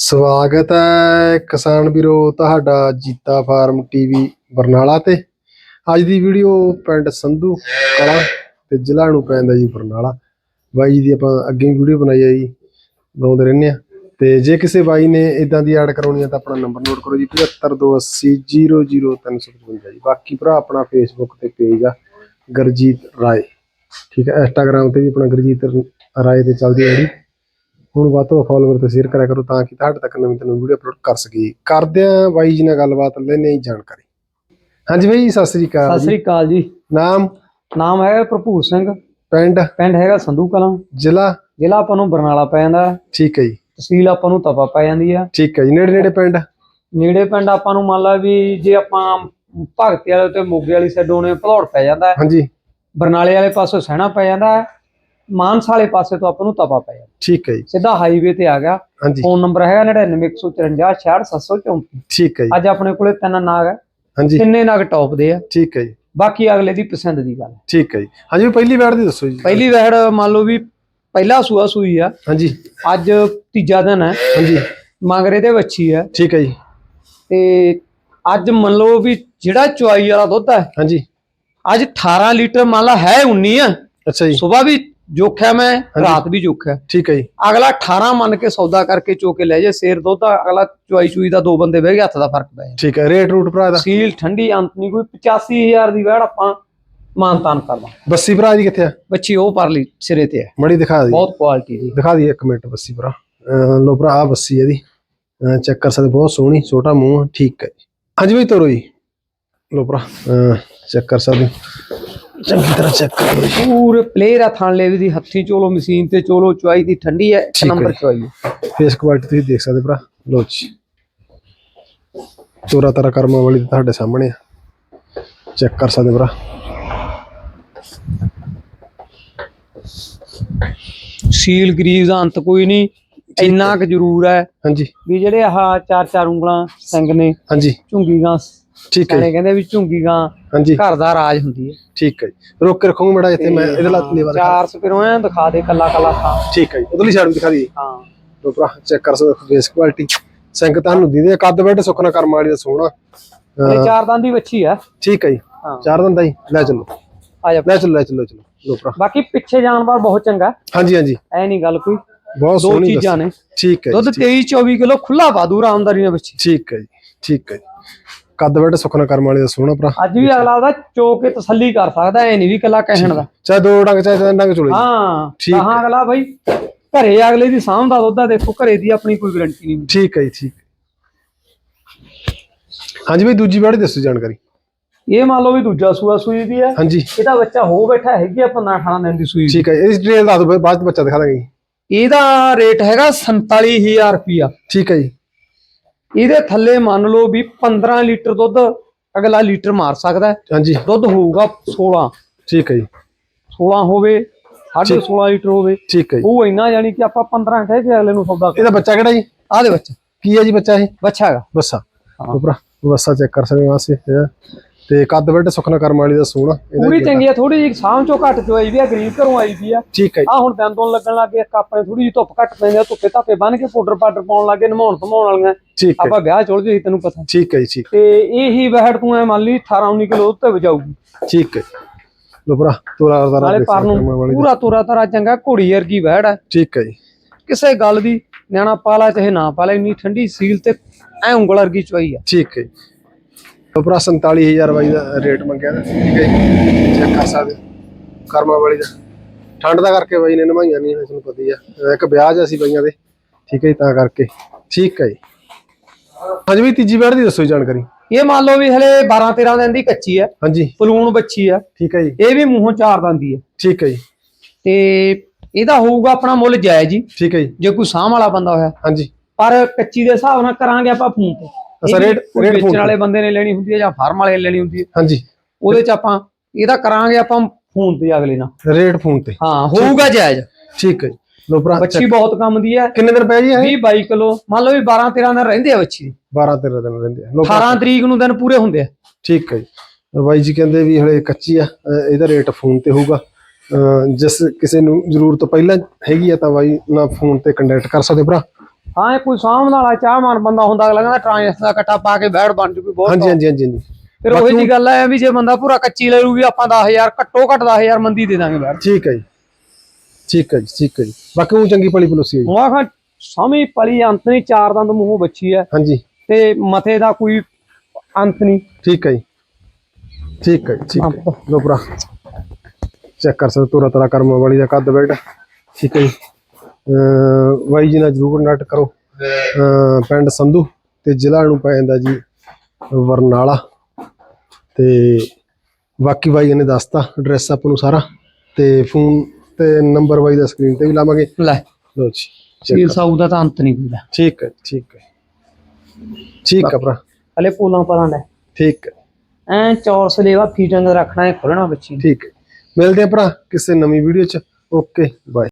ਸਵਾਗਤ ਹੈ ਕਿਸਾਨ ਵੀਰੋ ਤੁਹਾਡਾ ਜੀਤਾ ਫਾਰਮ ਟੀਵੀ ਬਰਨਾਲਾ ਤੇ। ਅੱਜ ਦੀ ਵੀਡੀਓ ਪਿੰਡ ਸੰਧੂ ਕਲਾ ਤੇ ਜ਼ਿਲ੍ਹਾ ਨੂੰ ਪੈਂਦਾ ਜੀ ਬਰਨਾਲਾ। ਬਾਈ ਜੀ ਦੀ ਆਪਾਂ ਅੱਗੇ ਵੀਡੀਓ ਬਣਾਈ ਹੈ ਜੀ, ਬਣਾਉਂਦੇ ਰਹਿੰਦੇ ਆ ਤੇ ਜੇ ਕਿਸੇ ਬਾਈ ਨੇ ਇਦਾਂ ਦੀ ਐਡ ਕਰਾਉਣੀ ਹੈ ਤਾਂ ਆਪਣਾ ਨੰਬਰ ਨੋਟ ਕਰੋ ਜੀ 7528000355 ਜੀ। ਬਾਕੀ ਭਰਾ ਆਪਣਾ ਫੇਸਬੁੱਕ ਤੇ ਪੇਜ ਆ, ਗਰਜੀਤ ਰਾਏ। ਠੀਕ ਹੈ ਇੰਸਟਾਗ੍ਰam ਤੇ ਵੀ ਆਪਣਾ ਗਰਜੀਤ ਰਾਏ ਤੇ ਚੱਲਦੀ ਹੈ ਜੀ। ਹੁਣ ਵੱਧ ਤੋਂ ਫਾਲੋਵਰ ਤੇ ਸ਼ੇਅਰ ਕਰਿਆ ਕਰੋ ਤਾਂ ਕਿ ਤੁਹਾਡੇ ਤੱਕ ਨਵੀਂ ਤੋਂ ਵੀਡੀਓ ਅਪਲੋਡ ਕਰ ਸਕੀਏ। ਕਰਦੇ ਆਂ ਬਾਈ ਜੀ ਨਾਲ ਗੱਲਬਾਤ ਲੈਣੇ ਜਾਣਕਾਰੀ। ਹਾਂਜੀ ਬਾਈ ਸਤਿ ਸ੍ਰੀ ਅਕਾਲ ਸਤਿ ਸ੍ਰੀ ਅਕਾਲ ਜੀ। ਨਾਮ? ਨਾਮ ਹੈਗਾ ਭਰਪੂਰ ਸਿੰਘ। ਪਿੰਡ? ਪਿੰਡ ਹੈਗਾ ਸੰਧੂ ਕਲਾਂ। ਜ਼ਿਲ੍ਹਾ? ਜ਼ਿਲ੍ਹਾ ਆਪਾਂ ਨੂੰ ਬਰਨਾਲਾ ਪੈ ਜਾਂਦਾ। ਹੈ, ਠੀਕ ਹੈ ਜੀ। ਤਹਿਸੀਲ ਆਪਾਂ ਨੂੰ ਤਪਾ ਪੈ ਜਾਂਦੀ ਆ। ਠੀਕ ਹੈ ਜੀ। ਨੇੜੇ ਨੇੜੇ ਪਿੰਡ? ਨੇੜੇ ਪਿੰਡ ਆਪਾਂ ਨੂੰ ਮੰਨ ਲਾ ਵੀ ਜੇ ਆਪਾਂ ਭਗਤੀ ਵਾਲੇ ਤੇ ਮੋਗੇ ਵਾਲੀ ਸਾਈਡੋਂ ਨੇ ਭਲੌੜ ਪੈ ਜਾਂਦਾ। ਹੈ, ਹਾਂਜੀ। ਬਰਨਾਲੇ ਵਾਲੇ ਪਾਸੋਂ ਸਹਿਣਾ ਪੈ ਜਾਂਦਾ। ਹੈ, ਮਾਨਸਾ ਵਾਲੇ ਪਾਸੇ ਤੋਂ ਆਪਾਂ ਨੂੰ ਤਪਾ ਪੈ ਜਾਂਦਾ। ਠੀਕ ਹੈ ਜੀ। ਸਿੱਧਾ ਹਾਈਵੇ ਤੇ ਆ ਗਿਆ। ਫੋਨ ਨੰਬਰ ਹੈਗਾ 9914566734 ਠੀਕ ਹੈ ਜੀ। ਅੱਜ ਆਪਣੇ ਕੋਲੇ ਤਿੰਨ ਨਾਗ ਹੈ। ਹਾਂਜੀ। ਤਿੰਨੇ ਨਾਗ ਟੌਪ ਦੇ ਆ। ਠੀਕ ਹੈ ਜੀ। ਬਾਕੀ ਅਗਲੇ ਦੀ ਪਸੰਦ ਦੀ ਗੱਲ। ਠੀਕ ਹੈ ਜੀ। ਹਾਂਜੀ ਪਹਿਲੀ ਵਾਰ ਦੀ ਦੱਸੋ ਜੀ। ਪਹਿਲੀ ਵਹਿੜ ਮੰਨ ਲਓ ਵੀ ਪਹਿਲਾ ਸੂਆ ਸੂਈ ਆ। ਹਾਂਜੀ। ਅੱਜ ਤੀਜਾ ਦਿਨ ਹੈ। ਹਾਂਜੀ। ਮਗਰੇ ਦੇ ਵੱਛੀ ਹੈ ਠੀਕ ਹੈ ਜੀ। ਤੇ ਅੱਜ ਮੰਨ ਲਓ ਵੀ ਜਿਹੜਾ ਚੁਆਈ ਵਾਲਾ ਦੁੱਧ ਹੈ। ਹਾਂਜੀ। ਅੱਜ 18 ਲੀਟਰ ਮੰਨ ਲਾ ਹੈ 19 ਆ। ਅੱਛਾ ਜੀ। ਸਵੇਰ ਵੀ ਜੋਖਿਆ ਮੈਂ ਰਾਤ ਵੀ ਜੋਖਿਆ ਠੀਕ ਹੈ ਜੀ। ਅਗਲਾ 18 ਮੰਨ ਕੇ ਸੌਦਾ ਕਰਕੇ ਚੋ ਕੇ ਲੈ ਜੇ ਸੇਰ ਦੁੱਧ ਆ, ਅਗਲਾ ਚੁਆਈ ਚੂਈ ਦਾ ਦੋ ਬੰਦੇ ਬਹਿ ਗਏ ਹੱਥ ਦਾ ਫ਼ਰਕ ਪੈ ਜਾਂਦਾ। ਠੀਕ ਹੈ ਰੇਟ ਰੂਟ ਭਰਾ ਦਾ? ਸੀਲ ਠੰਡੀ ਅੰਤ ਨਹੀਂ ਕੋਈ 85000 ਦੀ ਵਹਿੜ ਆਪਾਂ ਮਾਨਤਾਨ ਕਰਦਾ ਬੱਸੀ ਭਰਾ ਜੀ ਕਿੱਥੇ ਆ? ਬੱਚੀ ਉਹ ਪਰਲੀ ਸਿਰੇ ਤੇ ਹੈ। ਮੜੀ ਦਿਖਾ ਦੀ। ਬਹੁਤ ਕੁਆਲਿਟੀ ਦੀ ਦਿਖਾ ਦੀ ਇੱਕ ਮਿੰਟ ਬੱਸੀ ਭਰਾ। ਲੋ ਭਰਾ ਆਹ ਬੱਸੀ ਇਹਦੀ। ਚੈੱਕ ਕਰ ਸਕਦੇ ਬਹੁਤ ਸੋਹਣੀ ਛੋਟਾ ਮੂੰਹ ਆ, ਠੀਕ ਹੈ ਜੀ। ਹਾਂਜੀ ਬਈ ਤੋਰੋ ਜੀ। ਲੋ ਭਰਾ ਚੈੱਕ ਕਰ ਸਕਦੇ ਹੋ। ਚੰਗੀ ਤਰ੍ਹਾਂ ਚੈੱਕ ਕਰੋ ਜੀ। ਪੂਰੇ ਪਲੇਅਰ ਆ ਥਣ ਲੈ ਦੀ ਹੱਥੀ ਚੋਲੋ ਮਸ਼ੀਨ ਤੇ ਚੋਲੋ ਚੁਆਈ ਦੀ ਠੰਡੀ ਹੈ ਇੱਕ ਨੰਬਰ। ਚੁਆਈ ਹੈ। ਫੇਸ ਕੁਆਲਿਟੀ ਤੁਸੀਂ ਦੇਖ ਸਕਦੇ ਭਰਾ। ਲੋ ਜੀ। ਤੋਰਾ ਤਾਰਾ ਕਰਮਾਂ ਵਾਲੀ ਤੁਹਾਡੇ ਸਾਹਮਣੇ ਆ। ਚੈੱਕ ਕਰ ਸਕਦੇ ਭਰਾ। ਸੀਲ ਗਰੀਵ ਦਾ ਅੰਤ ਕੋਈ ਨਹੀਂ ਇੰਨਾ ਕੁ ਜ਼ਰੂਰ ਹੈ ਹਾਂਜੀ। ਵੀ ਜਿਹੜੇ ਆਹ ਚਾਰ ਚਾਰ ਉਂਗਲਾਂ ਸਿੰਘ ਨੇ ਹਾਂਜੀ। ਝੁੰਗੀ ਗਾਂ ਠੀਕ ਹੈ ਕਹਿੰਦੇ ਵੀ ਝੁੰਗੀ ਗਾਂ ਹਾਂਜੀ। ਘਰ ਦਾ ਰਾਜ ਹੁੰਦੀ ਹੈ। ਠੀਕ ਹੈ ਜੀ। ਰੋਕ ਕੇ ਰੱਖੋਗੇ ਮੜਾ ਇੱਥੇ ਮੈਂ ਇਹਦੇ ਲੱਤ ਲੈਵਾ ਚਾਰ ਸਪਿਰੋਂ ਐਂ ਦਿਖਾ ਦੇ ਕੱਲਾ ਕੱਲਾ ਥਾਂ। ਠੀਕ ਹੈ ਜੀ। ਉਧਰਲੀ ਸਾਈਡ ਵੀ ਦਿਖਾ ਦੀ ਹਾਂ। ਭਰਾ ਚੈੱਕ ਕਰ ਸਕਦੇ ਫੇਸ ਕੁਆਲਿਟੀ ਸਿੰਘ ਤੁਹਾਨੂੰ ਦੀਦੇ ਕੱਦ ਬੈਠ ਸੁਖਨਾ ਕਰਮ ਵਾਲੀ ਦਾ ਸੋਹਣਾ। ਇਹ ਚਾਰ ਦੰਦ ਦੀ ਵੱਛੀ ਆ। ਠੀਕ ਹੈ ਜੀ। ਚਾਰ ਦਿਨ ਦਾ ਹੀ। ਲੈ ਚੱਲੋ। ਆ ਜਾ। ਲੈ ਚੱਲੋ ਲੈ ਚੱਲੋ ਚਲੋ। ਲੋ ਭਰਾ। ਬਾਕੀ ਪਿੱਛੇ ਜਾਨਵਰ ਬਹੁਤ ਚੰਗਾ। ਹਾਂਜੀ ਹਾਂਜੀ। ਐ ਨਹੀਂ ਗੱਲ ਕੋਈ। ਬਹੁਤ ਸੋਹਣੀ ਚੀਜ਼ਾਂ। ਨੇ। ਠੀਕ ਹੈ ਦੁੱਧ ਜੀ 23 24 ਕਿਲੋ ਖੁੱਲਾ ਬਾਦੂ ਆਮਦਾਰੀ ਨਾਲ ਵੱਛੀ ਠੀਕ ਹੈ ਜੀ ਠੀਕ ਹੈ ਜੀ। ਕੱਦ ਬੈਠ ਸੁਖਨਾ ਕਰਮ ਵਾਲੀ ਦਾ ਸੋਹਣਾ ਭਰਾ। ਅੱਜ ਵੀ ਅਗਲਾ ਉਹਦਾ ਚੋ ਕੇ ਤਸੱਲੀ ਕਰ ਸਕਦਾ ਐ ਨਹੀਂ ਵੀ ਕੱਲਾ ਕਹਿਣ ਦਾ। ਚਾਹੇ ਦੋ ਡੰਗ ਚਾਹੇ ਤਿੰਨ ਡੰਗ ਚਲੋ ਹਾਂ ਠੀਕ। ਕਹਾਂ ਅਗਲਾ ਬਈ ਘਰੇ ਅਗਲੇ ਦੀ ਸਾਂਭ ਦਾ ਦੁੱਧ ਦੇਖੋ ਘਰੇ ਦੀ ਆਪਣੀ ਕੋਈ ਗਰੰਟੀ ਨਹੀਂ ਠੀਕ ਹੈ ਜੀ ਠੀਕ। ਹਾਂਜੀ ਬਈ ਦੂਜੀ ਬਾੜੀ ਦੱਸੋ ਜਾਣਕਾਰੀ। ਇਹ ਮੰਨ ਲਓ ਵੀ ਦੂਜਾ ਸੂਆ ਸੂਈ ਦੀ ਹੈ ਹਾਂਜੀ। ਇਹਦਾ ਬੱਚਾ ਹੋ ਬੈਠਾ ਹੈਗੀ ਆ 15 18 ਦਿਨ ਦੀ ਸੂਈ ਠੀਕ ਹੈ ਇਸ ਡਿਟੇਲ ਦੱਸ ਦਿਓ ਬਾਅਦ ਬੱਚਾ ਦਿਖਾ ਦਾਂਗੇ। ਇਹਦਾ ਰੇਟ ਹੈਗਾ 47000 ਰੁਪਿਆ ਠੀਕ ਹੈ ਜੀ। ਇਹਦੇ ਥੱਲੇ ਮੰਨ ਲਓ ਵੀ 15 ਲੀਟਰ ਦੁੱਧ ਅਗਲਾ ਲੀਟਰ ਮਾਰ ਸਕਦਾ। ਹਾਂਜੀ। ਦੁੱਧ ਹੋਊਗਾ 16 ਠੀਕ ਹੈ ਜੀ। 16 ਹੋਵੇ 16.5 ਲੀਟਰ ਹੋਵੇ। ਠੀਕ ਹੈ ਉਹ ਇੰਨਾ ਯਾਨੀ ਕਿ ਆਪਾਂ 15 ਕਹਿ ਕੇ ਅਗਲੇ ਨੂੰ ਸੌਦਾ ਇਹਦਾ ਬੱਚਾ ਕਿਹੜਾ ਜੀ? ਆ ਦੇ ਬੱਚਾ। ਕੀ ਹੈ ਜੀ ਬੱਚਾ ਇਹ? ਬੱਚਾ ਹੈਗਾ। ਬੱਸਾ। ਉਪਰਾ ਬੱਸਾ ਚੈੱਕ ਕਰ ਸਕਦੇ ਹਾਂ ਤੇ ਕੱਦ ਬੈਠ ਸੁਖਨਾ ਕਰਮ ਵਾਲੀ ਦਾ ਸੋਹਣਾ ਪੂਰੀ ਚੰਗੀ ਆ ਥੋੜੀ ਜਿਹੀ ਸਾਂਭ ਚੋਂ ਘੱਟ ਚੋਂ ਆਈ ਵੀ ਆ ਗਰੀਬ ਘਰੋਂ ਆਈ ਵੀ ਆ। ਠੀਕ ਹੈ ਜੀ। ਆ ਹੁਣ ਤੋਂ ਲੱਗਣ ਲੱਗੇ ਇੱਕ ਆਪਣੇ ਥੋੜੀ ਜਿਹੀ ਧੁੱਪ ਘੱਟ ਪੈਂਦੀ ਆ ਧੁੱਪੇ ਧਾਪੇ ਬੰਨ ਕੇ ਪਾਊਡਰ ਪਾਊਡਰ ਪਾਉਣ ਲੱਗੇ ਨਮਾਉਣ ਧਮਾਉਣ ਵਾਲੀਆਂ। ਠੀਕ ਹੈ ਆਪਾਂ ਵਿਆਹ ਚੁੱਲ ਜੀ ਤੈਨੂੰ ਪਤਾ। ਠੀਕ ਹੈ ਜੀ ਤੇ ਇਹੀ ਵਹਿੜ ਤੂੰ ਐ ਮੰਨ ਲਈ 18 19 ਕਿਲੋ ਉੱਤੇ ਵਜਾਊਗੀ। ਠੀਕ ਹੈ ਲੋ ਭਰਾ ਤੋਰਾ ਦਾ ਨਾਲੇ ਪਰ ਨੂੰ ਪੂਰਾ ਤੋਰਾ ਤਾਰਾ ਚੰਗਾ ਘੋੜੀ ਵਰਗੀ ਵਹਿੜ ਹੈ ਠੀਕ ਹੈ ਜੀ। ਕਿਸੇ ਗੱਲ ਦੀ ਨਿਆਣਾ ਪਾਲਾ ਚਾਹੇ ਨਾ ਪਾਲਾ ਇੰਨੀ ਠੰਡੀ ਸੀਲ ਤੇ ਐ ਉਂਗਲ ਵਰਗੀ ਚੁਆਈ ਆ। ਠੀਕ ਹੈ ਭਰਾ 47000 ਬਾਈ ਦਾ ਰੇਟ ਮੰਗਿਆ ਤਾਂ ਠੀਕ ਹੈ ਜੀ। ਚੈੱਕ ਕਰ ਸਕਦੇ। ਹੋ। ਕਰਮਾ ਵਾਲੀ ਦਾ। ਠੰਡ ਦਾ ਕਰਕੇ ਬਾਈ ਨੇ ਨਮਾਈਆਂ ਨਹੀਂ ਤੁਹਾਨੂੰ ਪਤਾ ਹੀ ਆ। ਇੱਕ ਵਿਆਹ ਜਿਹਾ ਸੀ ਬਾਈਆਂ ਦੇ। ਠੀਕ ਹੈ ਜੀ ਤਾਂ ਕਰਕੇ। ਠੀਕ ਹੈ ਜੀ। ਹਾਂਜੀ ਵੀ ਤੀਜੀ ਵਾਰ ਦੀ ਦੱਸੋ ਜੀ ਜਾਣਕਾਰੀ। ਇਹ ਮੰਨ ਲਓ ਵੀ ਹਲੇ 12 13 ਦਿਨ ਦੀ ਕੱਚੀ ਹੈ ਹਾਂਜੀ। ਪਲੂਣ ਬੱਚੀ ਆ। ਠੀਕ ਹੈ ਜੀ। ਇਹ ਵੀ ਮੂੰਹੋਂ ਚਾਰ ਦੰਦੀ ਹੈ ਠੀਕ ਹੈ ਜੀ। ਤੇ ਇਹਦਾ ਹੋਊਗਾ ਆਪਣਾ ਮੁੱਲ ਜਾਇਜ਼ ਜੀ ਠੀਕ ਹੈ ਜੀ। ਜੇ ਕੋਈ ਸਾਂਭ ਵਾਲਾ ਬੰਦਾ ਹੋਇਆ। ਹਾਂਜੀ। ਪਰ ਕੱਚੀ ਦੇ ਹਿਸਾਬ ਨਾਲ ਕਰਾਂਗੇ ਆਪਾਂ ਫੋਨ ਤੇ। ਅੱਛਾ, ਰੇਟ- ਰੇਟ ਵੇਚਣ। ਵਾਲੇ ਬੰਦੇ ਨੇ ਲੈਣੀ ਹੁੰਦੀ ਹੈ ਜਾਂ ਫਾਰਮ ਵਾਲੇ ਨੇ ਲੈਣੀ ਹੁੰਦੀ ਹੈ। ਹਾਂਜੀ। ਉਹਦੇ ਚ ਆਪਾਂ ਇਹਦਾ ਕਰਾਂਗੇ ਆਪਾਂ ਫੋਨ ਤੇ ਅਗਲੇ ਨਾਲ। ਰੇਟ ਫੋਨ ਤੇ। ਹਾਂ ਹੋਊਗਾ ਜਾਇਜ਼। ਠੀਕ ਹੈ ਲੋ ਭਰਾ ਬੱਚੀ ਬਹੁਤ ਕੰਮ ਦੀ ਹੈ। ਕਿੰਨੇ ਦਿਨ ਪਏ ਜੀ ਇਹ? 20 22 ਕਿਲੋ। ਮੰਨ ਲਓ ਵੀ 12 13 ਦਿਨ ਰਹਿੰਦੇ ਆ ਬੱਚੀ। ਦੇ 12 13 ਦਿਨ ਰਹਿੰਦੇ ਆ। ਲੋ 18 ਤਰੀਕ ਨੂੰ ਦਿਨ ਪੂਰੇ ਹੁੰਦੇ ਆ। ਠੀਕ ਹੈ ਜੀ। ਬਾਈ ਜੀ ਕਹਿੰਦੇ ਵੀ ਹਲੇ ਕੱਚੀ ਆ ਇਹਦਾ ਰੇਟ ਫੋਨ ਤੇ ਹੋਊਗਾ। ਜਿਸ ਕਿਸੇ ਨੂੰ ਜ਼ਰੂਰਤ ਪਹਿਲਾਂ ਹੈਗੀ ਆ ਤਾਂ ਬਾਈ ਨਾਲ ਫੋਨ ਤੇ ਕੰਟੈਕਟ ਕਰ ਸਕਦੇ ਭਰਾ। ਹਾਂ ਇਹ ਕੋਈ ਸਾਂਭ ਵਾਲਾ ਚਾਹਮਾਨ ਬੰਦਾ ਹੁੰਦਾ ਅਗਲਾ ਕਹਿੰਦਾ ਟ੍ਰਾਂਜੈਕਸ਼ਨ ਦਾ ਇਕੱਠਾ ਪਾ ਕੇ ਬੈੜ ਬਣ ਜੂਗੀ ਬਹੁਤ ਹਾਂਜੀ ਹਾਂਜੀ ਹਾਂਜੀ ਫਿਰ ਉਹੀ ਜੀ ਗੱਲ ਹੈ ਵੀ ਜੇ ਬੰਦਾ ਪੂਰਾ ਕੱਚੀ ਲੈ ਲੂ ਵੀ ਆਪਾਂ 10000 ਘੱਟੋ ਘੱਟ 10000 ਮੰਦੀ ਦੇ ਦਾਂਗੇ ਬੈੜ ਠੀਕ ਹੈ ਜੀ। ਠੀਕ ਹੈ ਜੀ ਠੀਕ ਹੈ ਜੀ। ਬਾਕੀ ਉਹ ਚੰਗੀ ਪਲੀ ਪਲੋਸੀ ਹੈ ਜੀ। ਉਹ ਆਖਾਂ ਸਮੀ ਪਲੀ ਅੰਤ ਨਹੀਂ ਚਾਰ ਦੰਦ ਮੂੰਹੋਂ ਬੱਚੀ ਹੈ। ਹਾਂਜੀ। ਤੇ ਮਥੇ ਦਾ ਕੋਈ ਅੰਤ ਨਹੀਂ। ਠੀਕ ਹੈ ਜੀ। ਠੀਕ ਹੈ ਠੀਕ ਹੈ। ਅੰਤ। ਲੋ ਭਰਾ ਚੈੱਕ ਕਰ ਸਕਦੇ ਤੋਰਾ ਤਰਾ ਕਰਮ ਵਾਲੀ ਦਾ ਕੱਦ ਬੈਠ ਠੀਕ ਹੈ ਜੀ। ਬਾਈ ਜੀ ਨਾਲ ਜਰੂਰ ਕੰਟੈਕਟ ਕਰੋ। ਪਿੰਡ ਸੰਧੂ ਤੇ ਜ਼ਿਲ੍ਹਾ ਨੂੰ ਪੈ ਜਾਂਦਾ ਜੀ ਵਰਨਾਲਾ। ਤੇ ਬਾਕੀ ਬਾਈ ਨੇ ਦੱਸਤਾ ਐਡਰੈਸ ਆਪਾਂ ਨੂੰ ਸਾਰਾ ਤੇ ਫੋਨ ਤੇ ਨੰਬਰ ਬਾਈ ਦਾ ਸਕਰੀਨ ਤੇ ਵੀ ਲਾਵਾਂਗੇ। ਲੈ। ਲੋ ਜੀ ਸੀਲ ਸਾਊ ਦਾ ਤਾਂ ਅੰਤ ਨਹੀਂ ਹੁੰਦਾ। ਠੀਕ ਹੈ ਠੀਕ ਹੈ। ਠੀਕ ਹੈ ਭਰਾ। ਹਲੇ ਪੋਲਾਂ ਪਰਾਂ ਲੈ ਠੀਕ ਹੈ। ਐ ਚੌਰਸ ਲੇਵਾ ਫੀਟਿੰਗ ਰੱਖਣਾ ਹੈ ਖੋਲਣਾ ਬੱਚੀ। ਠੀਕ ਹੈ। ਮਿਲਦੇ ਆ ਭਰਾ ਕਿਸੇ ਨਵੀਂ ਵੀਡੀਓ ਚ। Okay bye